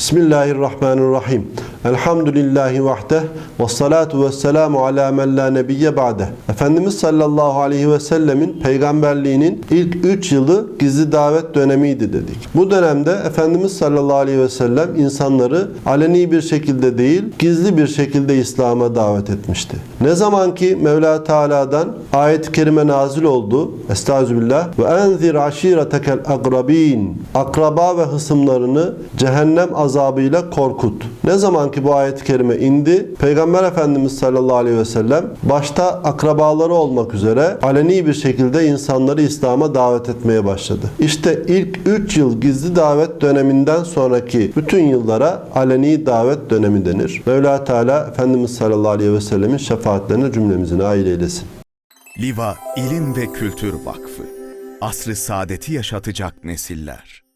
Bismillahirrahmanirrahim. Elhamdülillahi vahdeh ve salatu ve selamu ala men la nebiyye ba'deh. Efendimiz sallallahu aleyhi ve sellemin peygamberliğinin ilk 3 yılı gizli davet dönemiydi dedik. Bu dönemde Efendimiz sallallahu aleyhi ve sellem insanları aleni bir şekilde değil, gizli bir şekilde İslam'a davet etmişti. Ne zaman ki Mevla Teala'dan ayet-i kerime nazil oldu. Estağfirullah. Ve enzir aşiretekel akrabin. Akraba ve hısımlarını cehennem azabıyla korkut. Ne zaman ki bu ayet-i kerime indi, Peygamber Efendimiz sallallahu aleyhi ve sellem başta akrabaları olmak üzere aleni bir şekilde insanları İslam'a davet etmeye başladı. İşte ilk 3 yıl gizli davet döneminden sonraki bütün yıllara aleni davet dönemi denir. Mevla Teala Efendimiz sallallahu aleyhi ve sellemin şefaatlerine cümlemizi nail eylesin. Liva İlim ve Kültür Vakfı Asrı saadeti yaşatacak nesiller